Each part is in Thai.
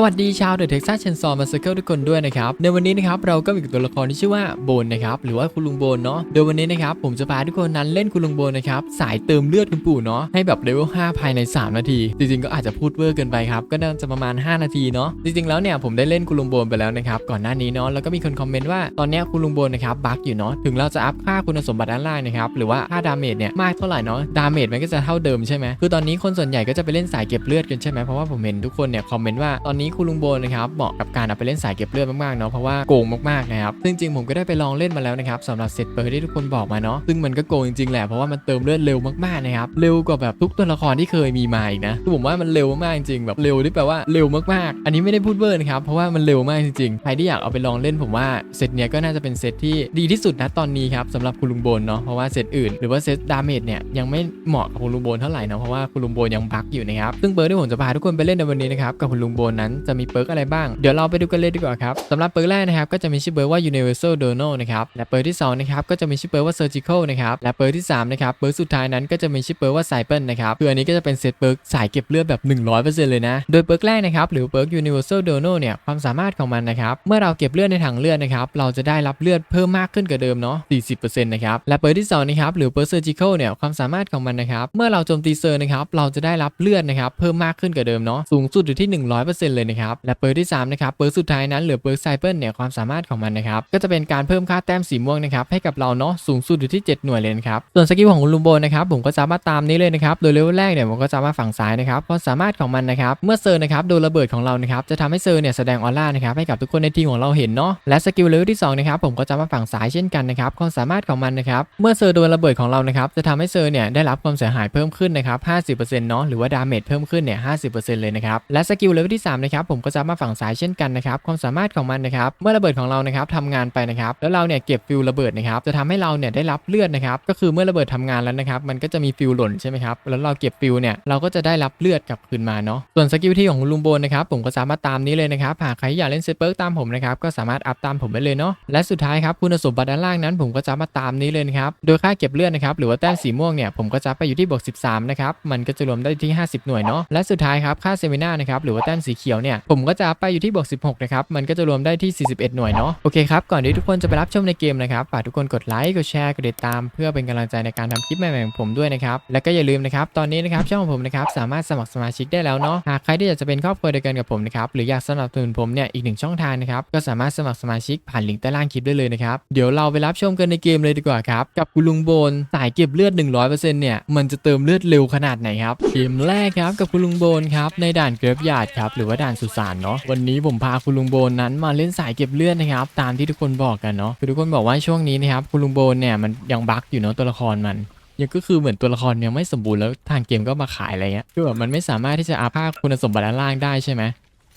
สวัสดีชาวเดอะเท็กซัสเชนซอมาเซอร์เคิลทุกคนด้วยนะครับ ในวันนี้นะครับเราก็มีตัวละครที่ชื่อว่าโบนนะครับหรือว่าคุณลุงโบนเนาะโดยวันนี้นะครับผมจะพาทุกคนนั้นเล่นคุณลุงโบนนะครับสายเติมเลือดคุณปู่เนาะให้แบบเลเวล5ภายใน 3 นาที จริงๆก็อาจจะพูดเวอร์เกินไปครับก็น่าจะประมาณ 5 นาทีเนาะจริงๆแล้วเนี่ยผมได้เล่นคุณลุงโบนไปแล้วนะครับก่อนหน้านี้เนาะแล้วก็มีคนคอมเมนต์ว่าตอนนี้คุณลุงโบนนะครับบั๊กอยู่เนาะถึงเราจะอัพค่าคุณสมบัติด้านล่างนะครับหรือว่าค่าดาเมจเนี่ยมากเท่าไหร่เนาะดาเมจมันก็จะเท่าเดิมใช่ไหมคือตอนนี้คนส่วนใหญ่ก็จะไปเล่นสายเก็บเลือดกันใช่ไหมเพราะว่าผมเห็นทุกคนเนี่ยคอมเมนต์ว่าตอนนี้คุณลุงโบนนะครับเหมาะกับการเอาไปเล่นสายเก็บเลือดมากๆเนาะเพราะว่าโกงมากๆนะครับซึ่งจริงๆผมก็ได้ไปลองเล่นมาแล้วนะครับสำหรับเซตเปิร์ที่ทุกคนบอกมาเนาะซึ่งมันก็โกงจริงๆแหละเพราะว่ามันเติมเลือดเร็วมากๆนะครับเร็วกว่าแบบทุกตัวละครที่เคยมีมาอีกนะคือผมว่ามันเร็วมากๆจริงๆแบบเร็วที่แปลว่าเร็วมากๆ อันนี้ไม่ได้พูดเวอร์นะครับเพราะว่ามันเร็วมากจริงๆใครที่อยากเอาไปลองเล่นผมว่าเซตเนี้ยก็น่าจะเป็นเซตที่ดีที่สุดนะตอนนี้ครับสำหรับคุณลุงโบนเนาะเพราะว่าเซตอื่นหรือว่าเซตดาเมจเนี่ยยังไม่เหมาะกับคุณลุงโบนเท่าไหร่นะเพราะว่าคุณลุงโบนยังบั๊กอยู่นะครับซึ่งเปิร์ที่ผมจะพาทุกคนไปเล่นในวันนี้นะครับกับคุณลุงโบนนั้นจะมีเปิร์กอะไรบ้าง เดี๋ยวเราไปดูกันเลยดีกว่าครับสำหรับเปิร์กแรกนะครับก็จะมีชื่อเปิร์กว่า Universal Donor นะครับและเปิร์กที่สองนะครับก็จะมีชื่อเปิร์กว่า Surgical นะครับและเปิร์กที่สามนะครับเปิร์กสุดท้ายนั้นก็จะมีชื่อเปิร์กว่า Cyber นะครับคืออันนี้ก็จะเป็นเซตเปิร์กสายเก็บเลือดแบบ 100%เลยนะโดยเปิร์กแรกนะครับหรือเปิร์ก Universal Donor เนี่ยความสามารถของมันนะครับเมื่อเราเก็บเลือดในถังเลือดนะครับเราจะได้รับเลือดเพิ่มมากขึ้นกว่าเดิมเนาะ40%นะครับและเปิร์กที่สองนะครับหรือเปิร์ก Surgical เนี่ยความสามารถของมันนะครับเมื่อเราโจมตีเซอร์นะครับเราจะได้รับเลือดนะครับเพิ่มมากขึ้นกว่าเดิมเนาะสูงสุดอยู่ที่ 100%เลยนะครับและเปิร์ที่สามนะครับเปิร์สุดท้ายนั้นหรือเปิร์ก Cyber เนี่ยความสามารถของมันนะครับก็จะเป็นการเพิ่มค่าแต้มสีม่วงนะครับให้กับเราเนาะสูงสุดอยู่ที่ 7 หน่วยเลยนะครับส่วนสกิลของคุณลุงโบนะครับผมก็สามาตามนี้เลยนะครับโดยเลเวลแรกเนี่ยผมก็จะมาฝั่งซ้ายนะครับความสามารถของมันนะครับเมื่อเซอร์นะครับโดนระเบิดของเรานะครับจะทำให้เซอร์เนี่ยแสดงออร่านะครับให้กับทุกคนในทีมของเราเห็นเนาะและสกิลเลเวลที่สองนะครับผมก็จะมาฝั่งซ้ายเช่นกันนะครับความสามารถของมันนะครับเมื่อเซอร์โดนระเบิดของเรานะครับจะทำให้เซอร์เนี่ยได้รับความเสียหายเพิ่มขึ้นนะครับ50%เนาะหรือว่าดาเมจเพิ่มขึ้นเนี่ย50%เลยนะครับและสกิลเลเวลที่สามนะครับผมก็จะมาฝั่งซ้ายเช่นกันนะครับความสามารถของมันนะครับเมื่อระเบิดของเรานะครับทำงานไปนะครับแล้วเราเนี่ยเก็บฟิลระเบิดนะครับจะทำให้เราเนี่ยได้รับเลือดนะครับก็คือเมื่อระเบิดทำงานแล้วนะครับมันก็จะมีฟิลหล่นใช่ไหมครับแล้วเราเก็บฟิลเนี่ยเราก็จะได้รับเลือดกลับคืนมาเนาะส่วนสกิลที่ของลุงโบนนะครับผมก็สามารถตามนี้เลยนะครับหากใครอยากเล่นเซตเปิร์กตามผมนะครับก็สามารถอัพตามผมได้เลยเนาะและสุดท้ายครับคุณสมบัติด้านล่างนั้น ผมก็จะมาตามนี้เลยนะครับโดยค่าเก็บเลือดนะครับหรือว่าแต้มสีม่วงเนี่ยผมก็จะไปอยู่ที่บวก13นะครับมันก็จะรวมได้ที่ 50 หน่วยเนาะและสุดท้ายครับค่าเซมินานะครับหรือว่าแต้มสีเขียวเนี่ยผมก็จะไปอยู่ที่บวก 16 นะครับ มันก็จะรวมได้ที่ 41 หน่วยเนาะโอเคครับ ก่อนที่ทุกคนจะไปรับชมในเกมนะครับฝากทุกคนกดไลค์กดแชร์กดติดตาม เพื่อเป็นกำลังใจในการทำคลิปใหม่ๆของผมด้วยนะครับและก็อย่าลืมนะครับตอนนี้นะครับช่องของผมนะครับสามารถสมัครสมาชิกได้แล้วเนาะหากใครที่อยากจะเป็นครอบครัวเดียวกันกับผมนะครับหรืออยากสนับสนุนผมเนี่ยอีกหนึ่งช่องทางนะครับก็สามารถสมัครสมาชิกผ่านลิงก์ใต้ล่างคลิปได้เลยนะครับเดี๋ยวเราไปรับชมกันในเกมเลยดีกว่าครับกับคุณลุงโบนสายเก็บเลือด 100%เนี่ยมันจะเติมเลือดเร็วขนาดไหนครับเกมแรกครับกับคุณลุงโบนครับในด่านเกรฟยาดครับหรือว่าด่านสุสานเนาะวันนี้ผมพาคุณลุงโบนนั้นมาเล่นสายเก็บเลือดนะครับ ตามที่ทุกคนบอกกันเนาะคือทุกคนบอกว่าช่วงนี้นะครับคุณลุงโบนเนี่ยมันยังบั๊กอยู่เนาะตัวละครมันยังก็คือเหมือนตัวละครยังไม่สมบูรณ์แล้วทางเกมก็มาขายอะไรเงี้ยคือแบบมันไม่สามารถที่จะอัพค่าคุณสมบัติด้านล่างได้ใช่ไหม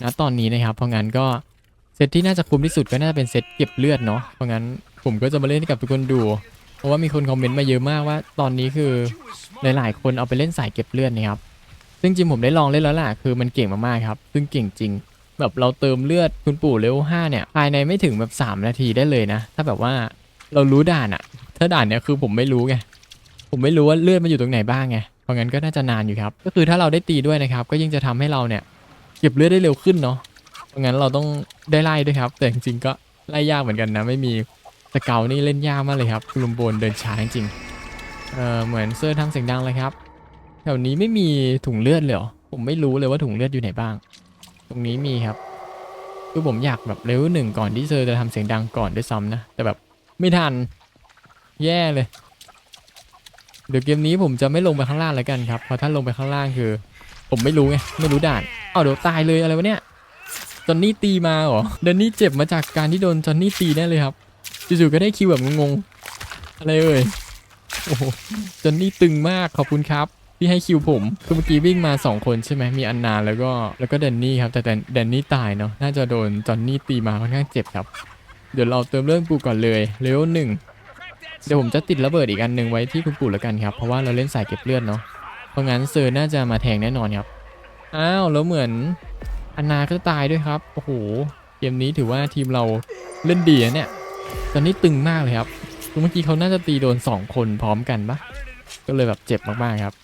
ณตอนนี้นะครับเพราะงั้นก็เซตที่น่าจะคุ้มที่สุดก็น่าจะเป็นเซตเก็บเลือดเนาะเพราะงั้นผมก็จะมาเล่นให้กับทุกคนดู เพราะว่ามีคนคอมเมนต์มาเยอะมากว่า ตอนนี้คือหลาย ๆ คนเอาไปเล่นสายเก็บเลือดนะครับ ซึ่งจริงผมได้ลองเล่นแล้วล่ะคือมันเก่งมากๆครับ ซึ่งเก่งจริง แบบเราเติมเลือดคุณปู่เลเวลห้าเนี่ยภายในไม่ถึงแบบสามนาทีได้เลยนะ ถ้าแบบว่าเรารู้ด่านอะถ้าด่านเนี้ยคือผมไม่รู้ไงผมไม่รู้ว่าเลือดมันอยู่ตรงไหนบ้างไงเพราะงั้นก็น่าจะนานอยู่ครับก็คือถ้าเราได้ตีด้วยนะครับ ก็ยิ่งจะทำให้เราเนี่ยเก็บเลือดได้เร็วขึ้นเนาะเพราะงั้นเราต้องได้ไล่ด้วยครับ แต่จริงๆก็ไล่ยากเหมือนกันนะไม่มีสเกลนี่เล่นยากมากเลยครับกลุ่มโบนเดินช้าจริงๆเออเหมือนเซอร์ทำเสียงดังเลยครับ แถวนี้ไม่มีถุงเลือดเลยเหรอ ผมไม่รู้เลยว่าถุงเลือดอยู่ไหนบ้าง ตรงนี้มีครับ คือผมอยากแบบเลเวลหนึ่งก่อนที่เซอร์จะทำเสียงดังก่อนด้วยซ้ำนะ แต่แบบไม่ทัน แย่เลย เดี๋ยวเกมนี้ผมจะไม่ลงไปข้างล่างแล้วกันครับ เพราะถ้าลงไปข้างล่างคือ ผมไม่รู้ไง ไม่รู้ด่านอ้าวเดี๋ยวตายเลยอะไรวะเนี่ยจอนนี่ตีมาเหรอเดนนี่เจ็บมาจากการที่โดนจอนนี่ตีแน่เลยครับ จู่ๆก็ได้คิวแบบงงๆ อะไรเอ่ย โอ้โหจอนนี่ตึงมากขอบคุณครับ ที่ให้คิวผม คือเมื่อกี้วิ่งมา 2 คนใช่ไหมมีอันนาแล้วก็แล้วก็แดนนี่ครับแต่แดนแดนนี่ตายเนาะน่าจะโดนจอนนี่ตีมาค่อนข้างเจ็บครับ เดี๋ยวเราเติมเรื่องปูก่อนเลยเลเวลหนึ่งเดี๋ยวผมจะติดระเบิดอีกอันหนึ่งไว้ที่คุณปู่แล้วกันครับเพราะว่าเราเล่นสายเก็บเลือดเนาะเพราะงั้นเซอร์น่าจะมาแทงแน่นอนครับอ้าวแล้วเหมือนอันนาก็ตายด้วยครับโอ้โหเกมนี้ถือว่าทีมเราเล่นดีนะเนี่ยตอนนี้ตึงมากเลยครับคือเมื่อกี้เขาน่าจะตีโดน 2 คนพร้อมกันปะก็เลยแบบเจ็บมากๆครับ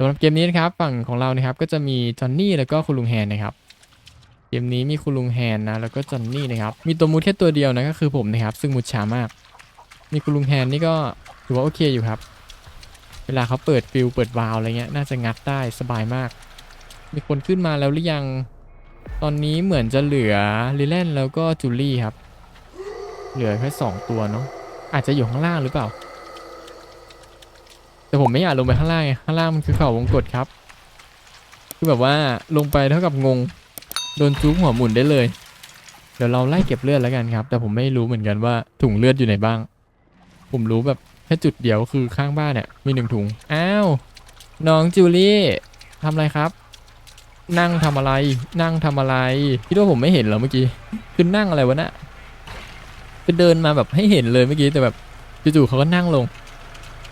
สำหรับเกมนี้นะครับฝั่งของเรานะครับก็จะมีจอนนี่แล้วก็คุณลุงแฮนนะครับเกมนี้มีคุณลุงแฮนนะแล้วก็จอนนี่นะครับมีตัวมุดแค่ตัวเดียวนะก็คือผมนะครับ ซึ่งมุดช้ามาก มีคุณลุงแฮนนี่ก็ถือว่าโอเคอยู่ครับ เวลาเขาเปิดฟิลเปิดวาล์วอะไรเงี้ยน่าจะงัดได้สบายมาก มีคนขึ้นมาแล้วหรือยัง ตอนนี้เหมือนจะเหลือลิเลนแล้วก็จูลี่ครับ เหลือแค่สองตัวเนาะอาจจะอยู่ข้างล่างหรือเปล่า แต่ผมไม่อยากลงไปข้างล่างไงข้างล่างมันคือเขาวงกตครับ คือแบบว่าลงไปเท่ากับงง โดนจุ๊บหัวหมุนได้เลย เดี๋ยวเราไล่เก็บเลือดแล้วกันครับ แต่ผมไม่รู้เหมือนกันว่าถุงเลือดอยู่ไหนบ้าง ผมรู้แบบแค่จุดเดียวคือข้างบ้านเนี่ยมีหนึ่งถุง อ้าว น้องจูลี่ทำอะไรครับ นั่งทำอะไร นั่งทำอะไรคิดว่าผมไม่เห็นเหรอเมื่อกี้คือนั่งอะไรวะน่ะคือเดินมาแบบให้เห็นเลยเมื่อกี้แต่แบบจู่ๆเขาก็นั่งลง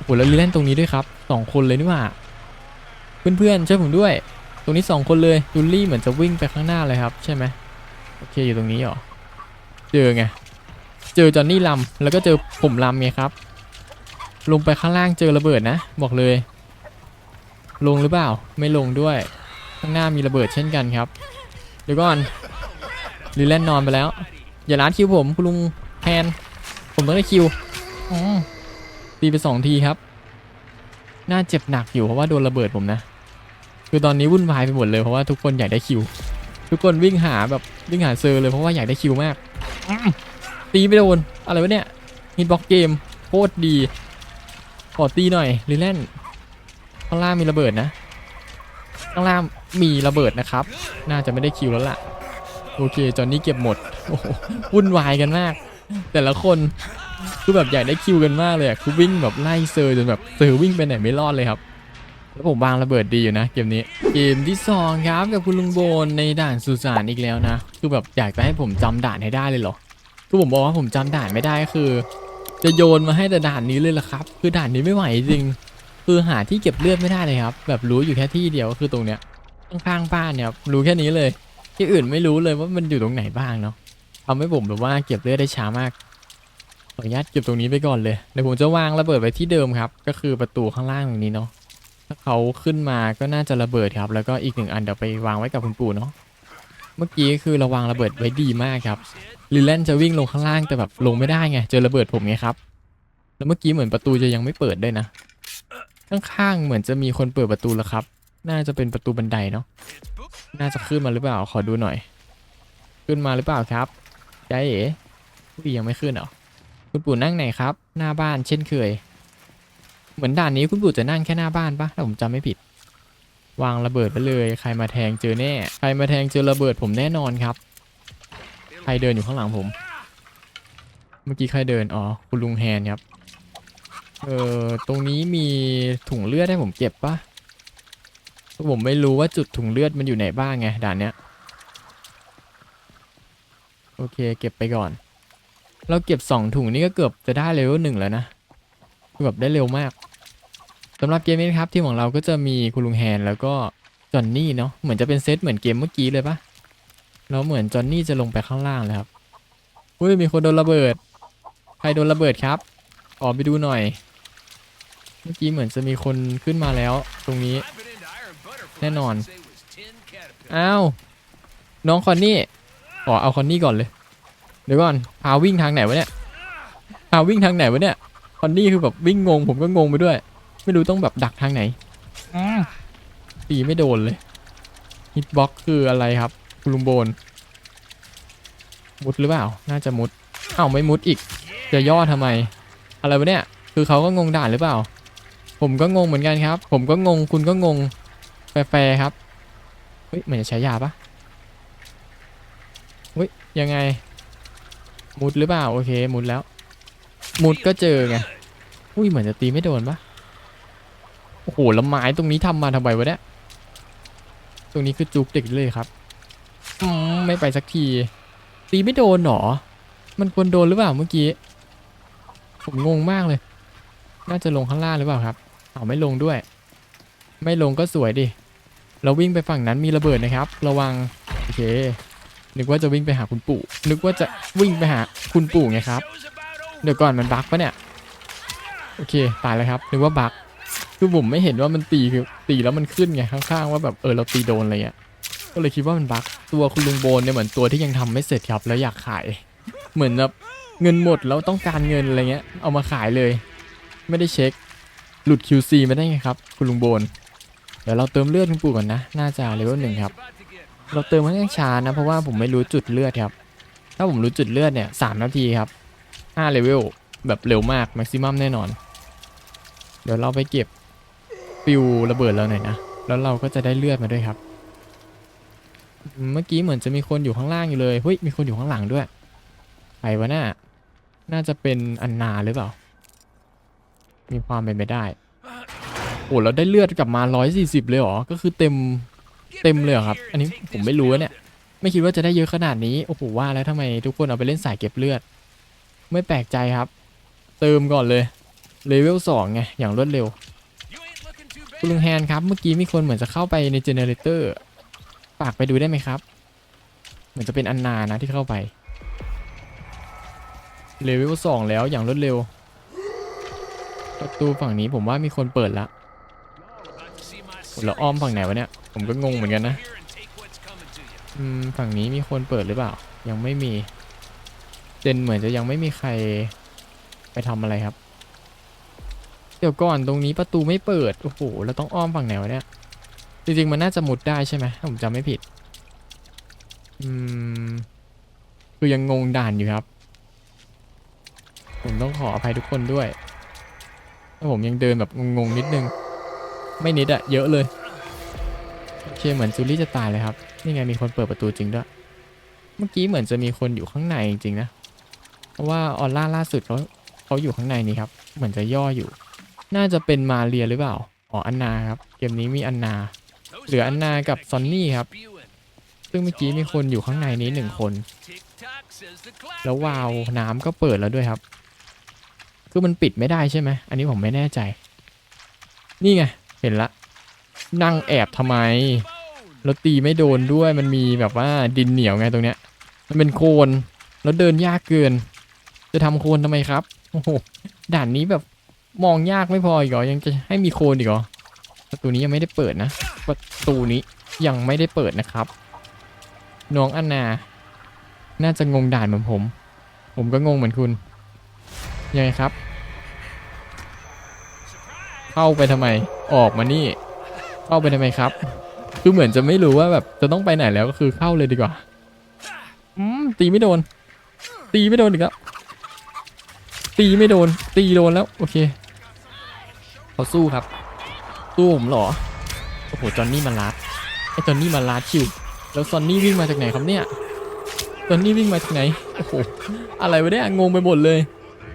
โอ้โหแล้วลีเล่นตรงนี้ด้วยครับสองคนเลยนี่หว่า เพื่อนๆช่วยผมด้วย ตรงนี้สองคนเลยจูลี่เหมือนจะวิ่งไปข้างหน้าเลยครับ ใช่ไหมโอเคอยู่ตรงนี้เหรอเจอไงเจอจอนนี่ลำแล้วก็เจอผมลำไงครับ ลงไปข้างล่างเจอระเบิดนะ บอกเลย ลงหรือเปล่า ไม่ลงด้วย ข้างหน้ามีระเบิดเช่นกันครับเดี๋ยวก่อนลีแลนนอนไปแล้ว อย่าล้านคิวผมคุณลุงแพนผมต้องได้คิวอ๋อ ตีไปสองทีครับ น่าเจ็บหนักอยู่เพราะว่าโดนระเบิดผมนะ คือตอนนี้วุ่นวายไปหมดเลยเพราะว่าทุกคนอยากได้คิว ทุกคนวิ่งหาแบบวิ่งหาเซอร์เลยเพราะว่าอยากได้คิวมาก ตีไม่โดน อะไรวะเนี่ยฮิตบ็อกเกมโคตรดี ขอตีหน่อยลีแลนข้างล่างมีระเบิดนะ ข้างล่างมีระเบิดนะครับ น่าจะไม่ได้คิวแล้วล่ะ โอเค จอนนี่เก็บหมด โอ้วุ่นวายกันมาก แต่ละคน คือแบบอยากได้คิวกันมากเลยอะคือวิ่งแบบไล่เซอร์จนแบบเซอร์วิ่งไปไหนไม่รอดเลยครับแล้วผมวางระเบิดดีอยู่นะเกมนี้ เกมที่สองครับกับคุณลุงโบนในด่านสุสานอีกแล้วนะ คือแบบอยากจะให้ผมจำด่านให้ได้เลยเหรอคือผมบอกว่าผมจำด่านไม่ได้ก็คือ จะโยนมาให้แต่ด่านนี้เลยล่ะครับ คือด่านนี้ไม่ไหวจริง คือหาที่เก็บเลือดไม่ได้เลยครับ แบบรู้อยู่แค่ที่เดียวก็คือตรงเนี้ยข้างๆบ้านเนี่ยรรู้แค่นี้เลย ที่อื่นไม่รู้เลยว่ามันอยู่ตรงไหนบ้างเนาะทำให้ผมแบบว่าเก็บเลือดได้ช้ามาก ขออนุญาตเก็บตรงนี้ไปก่อนเลยเดี๋ยวผมจะวางระเบิดไว้ที่เดิมครับ ก็คือประตูข้างล่างตรงนี้เนาะถ้าเขาขึ้นมาก็น่าจะระเบิดครับ แล้วก็อีกหนึ่งอันเดี๋ยวไปวางไว้กับคุณปู่เนาะเมื่อกี้คือเราวางระเบิดไว้ดีมากครับลิลแลนจะวิ่งลงข้างล่างแต่แบบลงไม่ได้ไงเจอระเบิดผมไงครับแล้วเมื่อกี้เหมือนประตูจะยังไม่เปิดด้วยนะข้างๆเหมือนจะมีคนเปิดประตูแล้วครับ น่าจะเป็นประตูบันไดเนาะน่าจะขึ้นมาหรือเปล่าขอดูหน่อย ขึ้นมาหรือเปล่าครับใจเอ๋ยังไม่ขึ้นเหรอ คุณปู่นั่งไหนครับ หน้าบ้านเช่นเคย เหมือนด่านนี้คุณปู่จะนั่งแค่หน้าบ้านปะถ้าผมจำไม่ผิด วางระเบิดไปเลย ใครมาแทงเจอแน่ ใครมาแทงเจอระเบิดผมแน่นอนครับ ใครเดินอยู่ข้างหลังผม เมื่อกี้ใครเดิน อ๋อ คุณลุงแฮนครับ เออตรงนี้มีถุงเลือดให้ผมเก็บปะผมไม่รู้ว่าจุดถุงเลือดมันอยู่ไหนบ้างไงด่านเนี้ย โอเค เก็บไปก่อน เราเก็บสองถุงนี่ก็เกือบจะได้เลเวลหนึ่งแล้วนะคือแบบได้เร็วมากสำหรับเกมนี้นะครับทีมของเราก็จะมีคุณลุงแฮนแล้วก็จอนนี่เนาะเหมือนจะเป็นเซตเหมือนเกมเมื่อกี้เลยปะแล้วเหมือนจอนนี่จะลงไปข้างล่างเลยครับอุ้ยมีคนโดนระเบิด ใครโดนระเบิดครับ ออกไปดูหน่อย เมื่อกี้เหมือนจะมีคนขึ้นมาแล้ว ตรงนี้ แน่นอน อ้าว น้องคอนนี่ขอเอาคอนนี่ก่อนเลย เดี๋ยวก่อนพาวิ่งทางไหนวะเนี่ยพาวิ่งทางไหนวะเนี่ยคอนนี่คือแบบวิ่งงงผมก็งงไปด้วย ไม่รู้ต้องแบบดักทางไหนตีไม่โดนเลยฮิตบ็อกคืออะไรครับคุณลุงโบน มุดหรือเปล่า น่าจะมุดอ้าวไม่มุดอีก จะย่อทำไม อะไรวะเนี่ย คือเขาก็งงด่านหรือเปล่า ผมก็งงเหมือนกันครับ ผมก็งงคุณก็งงแฟร์ๆครับเฮ้ยเหมือนจะใช้ยาปะเฮ้ยยังไง มุดหรือเปล่าโอเคมุดแล้ว มุดก็เจอไงอุ้ยเหมือนจะตีไม่โดนปะโอ้โหแล้วไม้ตรงนี้ทำมาทำไมวะเนี่ยตรงนี้คือจุกเด็กเลยครับอืมไม่ไปสักที ตีไม่โดนหรอ มันควรโดนหรือเปล่าเมื่อกี้ผมงงมากเลย น่าจะลงข้างล่างหรือเปล่าครับเอาไม่ลงด้วย ไม่ลงก็สวยดิเราวิ่งไปฝั่งนั้นมีระเบิดนะครับ ระวังโอเค นึกว่าจะวิ่งไปหาคุณปู่ นึกว่าจะวิ่งไปหาคุณปู่ไงครับ เดี๋ยวก่อนมันบั๊กปะเนี่ย โอเคตายแล้วครับ นึกว่าบั๊กคือผมไม่เห็นว่ามันตีคือตีแล้วมันขึ้นไงข้างๆว่าแบบเออเราตีโดนอะไรเงี้ย ก็เลยคิดว่ามันบั๊กตัวคุณลุงโบนเนี่ยเหมือนตัวที่ยังทำไม่เสร็จครับแล้วอยากขาย เหมือนแบบเงินหมดแล้วต้องการเงินอะไรเงี้ย เอามาขายเลย ไม่ได้เช็ค หลุด QC มาได้ไงครับ คุณลุงโบน เดี๋ยวเราเติมเลือดคุณปู่ก่อนนะ น่าจะเลเวลหนึ่งครับ เราเติมค่อนข้างช้านะ เพราะว่าผมไม่รู้จุดเลือดครับ ถ้าผมรู้จุดเลือดเนี่ยสามนาทีครับห้าเลเวลแบบเร็วมากแม็กซิมัมแน่นอน เดี๋ยวเราไปเก็บปิวระเบิดเราหน่อยนะ แล้วเราก็จะได้เลือดมาด้วยครับ เมื่อกี้เหมือนจะมีคนอยู่ข้างล่างอยู่เลยเฮ้ยมีคนอยู่ข้างหลังด้วยใครวะน่าน่าจะเป็นอันนาหรือเปล่า มีความเป็นไปได้โอ้เราได้เลือดกลับมา 140 เลยเหรอ ก็คือเต็ม เต็มเลยเหรอครับ อันนี้ผมไม่รู้เนี่ย ไม่คิดว่าจะได้เยอะขนาดนี้ โอ้โหว่าแล้วทำไมทุกคนเอาไปเล่นสายเก็บเลือด ไม่แปลกใจครับ เติมก่อนเลย เลเวล2ไง อย่างรวดเร็ว คุณลุงแฮนครับ เมื่อกี้มีคนเหมือนจะเข้าไปในเจเนเรเตอร์ฝากไปดูได้ไหมครับ เหมือนจะเป็นอันนานะที่เข้าไป เลเวล2แล้วอย่างรวดเร็ว ประตูฝั่งนี้ผมว่ามีคนเปิดละ โอ้แล้วอ้อมฝั่งไหนวะเนี่ย ผมก็งงเหมือนกันนะ อืม ฝั่งนี้มีคนเปิดหรือเปล่า ยังไม่มี เจนเหมือนจะยังไม่มีใครไปทำอะไรครับ เดี๋ยวก่อนตรงนี้ประตูไม่เปิด โอ้โห เราต้องอ้อมฝั่งไหนวะเนี่ย จริงๆ มันน่าจะมุดได้ใช่ไหมถ้าผมจำไม่ผิด อืม คือยังงงด่านอยู่ครับ ผมต้องขออภัยทุกคนด้วยถ้าผมยังเดินแบบงงๆนิดนึง ไม่นิดอะเยอะเลย โอเคเหมือนจูลี่จะตายเลยครับ นี่ไงมีคนเปิดประตูจริงด้วย เมื่อกี้เหมือนจะมีคนอยู่ข้างในจริงๆนะ เพราะว่าออร่าล่าสุดเขาเขาอยู่ข้างในนี้ครับ เหมือนจะย่ออยู่ น่าจะเป็นมาเรียหรือเปล่า อ๋ออันนาครับ เกมนี้มีอันนา เหลืออันนากับซอนนี่ครับ ซึ่งเมื่อกี้มีคนอยู่ข้างในนี้หนึ่งคน แล้ววาวน้ำก็เปิดแล้วด้วยครับ คือมันปิดไม่ได้ใช่ไหม อันนี้ผมไม่แน่ใจ นี่ไง เห็นละ นั่งแอบทำไม แล้วตีไม่โดนด้วยมันมีแบบว่าดินเหนียวไงตรงเนี้ย มันเป็นโคลนแล้วเดินยากเกิน จะทำโคลนทำไมครับ โอ้โห ด่านนี้แบบมองยากไม่พออีกเหรอ ยังจะให้มีโคลนอีกเหรอ ประตูนี้ยังไม่ได้เปิดนะ ประตูนี้ยังไม่ได้เปิดนะครับ น้องอันนา น่าจะงงด่านเหมือนผม ผมก็งงเหมือนคุณ ยังไงครับ เข้าไปทำไม ออกมานี่ เข้าไปทำไมครับ คือเหมือนจะไม่รู้ว่าแบบจะต้องไปไหนแล้วก็คือเข้าเลยดีกว่า อืมตีไม่โดน ตีไม่โดนอีกแล้ว ตีไม่โดน ตีโดนแล้ว โอเคเขาสู้ครับ สู้ผมเหรอ โอ้โห จอนนี่มาลัดไอ้จอนนี่มาลัดคิว แล้วซอนนี่วิ่งมาจากไหนครับเนี่ยซอนนี่วิ่งมาจากไหน โอ้โห อะไรวะเนี่ยงงไปหมดเลย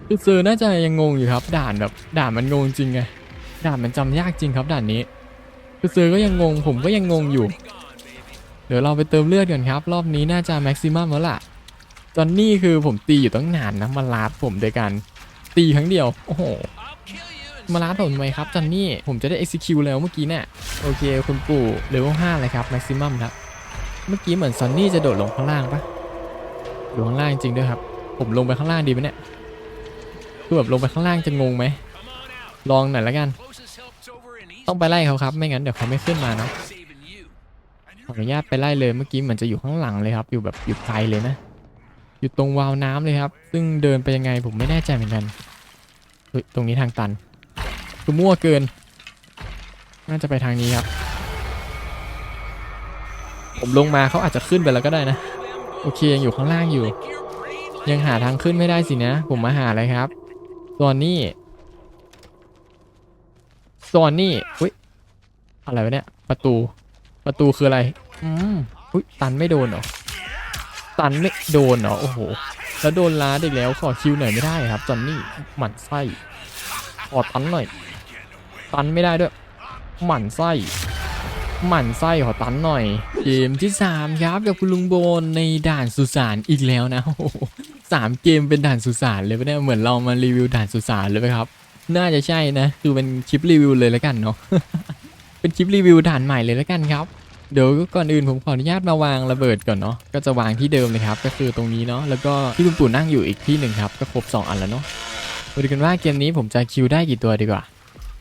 คือเซอร์น่าจะยังงงอยู่ครับ ด่านแบบด่านมันงงจริงไง ด่านมันจำยากจริงครับด่านนี้คือซอร์ก็ยังงงผมก็ยังงงอยู่ เดี๋ยวเราไปเติมเลือดกันครับ รอบนี้น่าจะแม็กซิมัมแล้วล่ะจอนนี่คือผมตีอยู่ตั้งนานนะมาลาดผมโดยการตีครั้งเดียว โอ้โห มาลาดผมทำไมครับจอนนี่ผมจะได้ execute แล้วเมื่อกี้เนี่ยโอเค คุณปู่เลเวล5เลยครับแม็กซิมัมครับเมื่อกี้เหมือนซอนนี่จะโดดลงข้างล่างปะอยู่ข้างล่างจริงด้วยครับ ผมลงไปข้างล่างดีไหมเนี่ยคือแบบลงไปข้างล่างจะงงไหมลองหน่อยละกัน ต้องไปไล่เขาครับ ไม่งั้นเดี๋ยวเขาไม่ขึ้นมาเนาะขออนุญาตไปไล่เลยเมื่อกี้เหมือนจะอยู่ข้างหลังเลยครับ อยู่แบบอยู่ไกลเลยนะอยู่ตรงวาวน้ำเลยครับ ซึ่งเดินไปยังไงผมไม่แน่ใจเหมือนกันเฮ้ยตรงนี้ทางตันคือมั่วเกิน น่าจะไปทางนี้ครับ ผมลงมาเขาอาจจะขึ้นไปแล้วก็ได้นะ โอเคยังอยู่ข้างล่างอยู่ ยังหาทางขึ้นไม่ได้สินะ ผมมาหาอะไรครับตอนนี้ ตอนนี้อุ้ยอะไรวะเนี่ย ประตู ประตูคืออะไร อืมอุ้ยตันไม่โดนเหรอ ตันไม่โดนเหรอ โอ้โห แล้วโดนล้าดอีกแล้ว ขอคิวหน่อยไม่ได้ครับจอนนี่ หมั่นไส้ ขอตันหน่อย ตันไม่ได้ด้วย หมั่นไส้ หมั่นไส้ขอตันหน่อย เกมที่สามครับกับคุณลุงโบนในด่านสุสานอีกแล้วนะโอ้โหสามเกมเป็นด่านสุสานเลยปะเนี่ย เหมือนเรามารีวิวด่านสุสานเลยไหมครับ น่าจะใช่นะ คือเป็นคลิปรีวิวเลยแล้วกันเนาะ เป็นคลิปรีวิวด่านใหม่เลยแล้วกันครับ เดี๋ยวก่อนอื่นผมขออนุญาตมาวางระเบิดก่อนเนาะ ก็จะวางที่เดิมเลยครับ ก็คือตรงนี้เนาะ แล้วก็ที่คุณปู่นั่งอยู่อีกที่หนึ่งครับ ก็ครบ 2 อันแล้วเนาะมาดูกันว่าเกมนี้ผมจะคิวได้กี่ตัวดีกว่า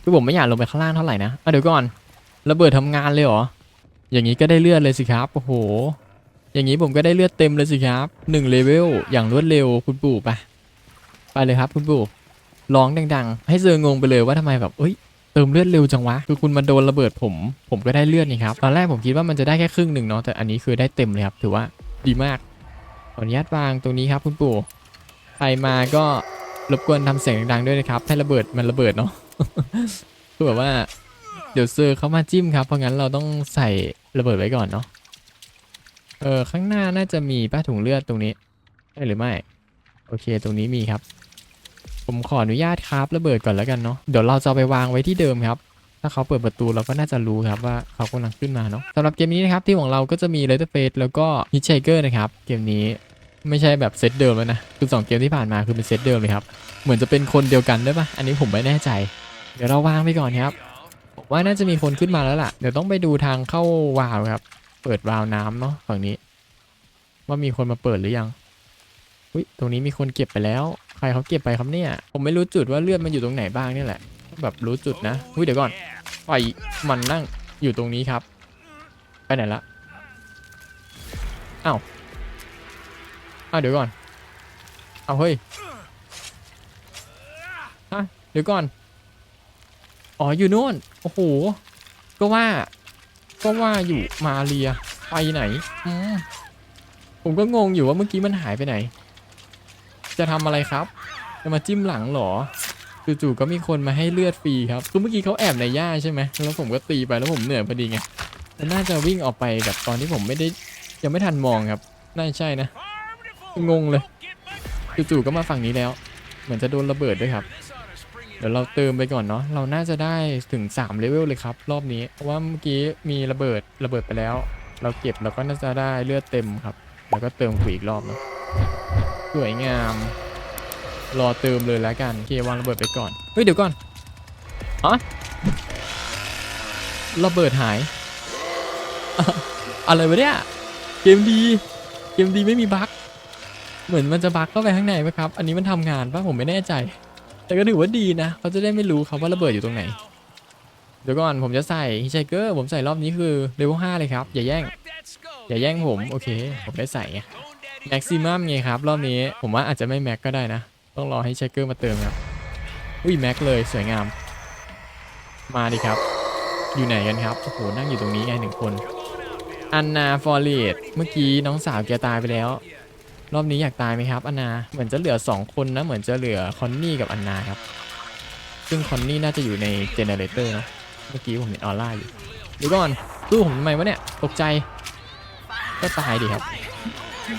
คือผมไม่อยากลงไปข้างล่างเท่าไหร่นะอะเดี๋ยวก่อน ระเบิดทำงานเลยเหรอ อย่างนี้ก็ได้เลือดเลยสิครับ โอ้โห อย่างนี้ผมก็ได้เลือดเต็มเลยสิครับหนึ่งเลเวลอย่างรวดเร็วคุณปู่ไป ไปเลยครับคุณปู่ ร้องดังๆ ให้เซอร์งงไปเลยว่าทำไมแบบเอ้ยเติมเลือดเร็วจังวะ คือคุณมาโดนระเบิดผม ผมก็ได้เลือดนี่ครับ ตอนแรกผมคิดว่ามันจะได้แค่ครึ่งหนึ่งเนาะ แต่อันนี้คือได้เต็มเลยครับ ถือว่าดีมาก ขออนุญาตวางตรงนี้ครับคุณปู่ ใครมาก็รบกวนทำเสียงดังๆด้วยนะครับ ให้ระเบิดมันระเบิดเนาะคือแบบว่าเดี๋ยวเซอร์เขามาจิ้มครับ เพราะงั้นเราต้องใส่ระเบิดไว้ก่อนเนาะ เออข้างหน้าน่าจะมีป้าถุงเลือดตรงนี้ใช่หรือไม่ โอเค ตรงนี้มีครับ ผมขออนุญาตครับระเบิดก่อนแล้วกันเนาะเดี๋ยวเราจะไปวางไว้ที่เดิมครับ ถ้าเขาเปิดประตูเราก็น่าจะรู้ครับว่าเขากำลังขึ้นมาเนาะสำหรับเกมนี้นะครับที่ของเราก็จะมี l e t t e r f a c e แล้วก็ Hitchhiker นะครับเกมนี้ไม่ใช่แบบเซตเดิมแล้วนะคือสองเกมที่ผ่านมาคือเป็นเซตเดิมเลยครับเหมือนจะเป็นคนเดียวกันด้วยปะอันนี้ผมไม่แน่ใจ เดี๋ยวเราวางไปก่อนครับผมว่าน่าจะมีคนขึ้นมาแล้วล่ะ เดี๋ยวต้องไปดูทางเข้าวาล์วครับ เปิดวาล์วน้ำเนาะฝั่งนี้ ว่ามีคนมาเปิดหรือยังอุ้ยตรงนี้มีคนเก็บไปแล้ว ใครเขาเก็บไปครับเนี่ย ผมไม่รู้จุดว่าเลือดมันอยู่ตรงไหนบ้างเนี่ยแหละ แบบรู้จุดนะอุ้ยเดี๋ยวก่อนไฟมันนั่งอยู่ตรงนี้ครับ ไปไหนละอ้าวอ้าวเดี๋ยวก่อนเอาเฮ้ยฮะเดี๋ยวก่อนอ๋ออยู่โน่นโอ้โหก็ว่า ก็ว่าอยู่มาเรียไปไหนอผมก็งงอยู่ว่าเมื่อกี้มันหายไปไหน จะทำอะไรครับ จะมาจิ้มหลังเหรอจู่ๆก็มีคนมาให้เลือดฟรีครับคือเมื่อกี้เขาแอบในหญ้าใช่ไหมแล้วผมก็ตีไปแล้วผมเหนื่อยพอดีไงมันน่าจะวิ่งออกไปแบบตอนที่ผมไม่ได้ยังไม่ทันมองครับน่าใช่นะงงเลยจู่ๆก็มาฝั่งนี้แล้ว เหมือนจะโดนระเบิดด้วยครับ เดี๋ยวเราเติมไปก่อนเนาะเราน่าจะได้ถึง3เลเวลเลยครับ รอบนี้เพราะว่าเมื่อกี้มีระเบิดระเบิดไปแล้ว เราเก็บเราก็น่าจะได้เลือดเต็มครับ แล้วก็เติมขุยอีกรอบนะ สวยงาม รอเติมเลยแล้วกันเควางระเบิดไปก่อน เฮ้ย เดี๋ยวก่อนฮะระเบิดหาย อะไรวะเนี่ย เกมดี เกมดีไม่มีบั๊กเหมือนมันจะบั๊กเข้าไปข้างในไหมครับ อันนี้มันทำงานปะผมไม่แน่ใจ แต่ก็ถือว่าดีนะ เขาจะได้ไม่รู้ครับว่าระเบิดอยู่ตรงไหน เดี๋ยวก่อนผมจะใส่ฮิชเกอร์ผมใส่รอบนี้คือเลเวล5เลยครับ อย่าแย่ง อย่าแย่งผม โอเค ผมได้ใส่ แม็กซิมัมไงครับ รอบนี้ผมว่าอาจจะไม่แม็กก็ได้นะ ต้องรอให้เชคเกอร์มาเติมครับ อุ้ยแม็กเลยสวยงาม มาดิครับ อยู่ไหนกันครับ โอ้โห นั่งอยู่ตรงนี้ไงหนึ่งคน อันนาฟอร์เรตเมื่อกี้น้องสาวแกตายไปแล้ว รอบนี้อยากตายไหมครับอันนา เหมือนจะเหลือ 2 คนนะ เหมือนจะเหลือคอนนี่กับอันนาครับ ซึ่งคอนนี่น่าจะอยู่ในเจเนเรเตอร์เนะ เมื่อกี้ผมเห็นออร่าอยู่ดี๋ยวก่อนสู้ผมทำไมวะเนี่ย ตกใจ ก็ตายดิครับ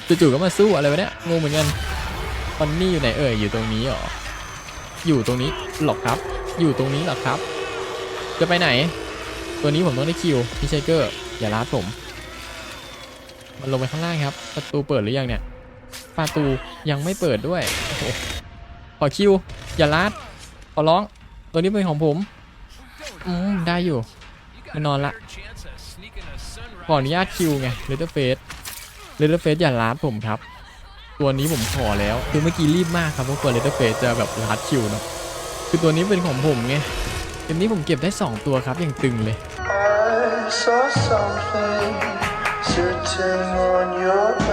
จู่ๆก็มาสู้อะไรวะเนี่ยงงเหมือนกันคอนนี่อยู่ไหนเอ่ยอยู่ตรงนี้เหรออยู่ตรงนี้หรอกครับ อยู่ตรงนี้หรอครับ จะไปไหน ตัวนี้ผมต้องได้คิวพี่เชเกอร์อย่าลาดผม มันลงไปข้างล่างครับ ประตูเปิดหรือยังเนี่ยประตูยังไม่เปิดด้วยขอคิว อย่าลาดขอร้อง ตัวนี้เป็นของผมอืมได้อยู่มานอนละขออนุญาตคิวไงเลเตอร์เฟส เลเตอร์เฟสอย่าลาดผมครับ ตัวนี้ผมขอแล้ว คือเมื่อกี้รีบมากครับเพราะกลัวเลเตอร์เฟสจะแบบลาดคิวเนาะคือตัวนี้เป็นของผมไงเกมนี้ผมเก็บได้ 2 ตัวครับอย่างตึงเลย I saw something sitting on your.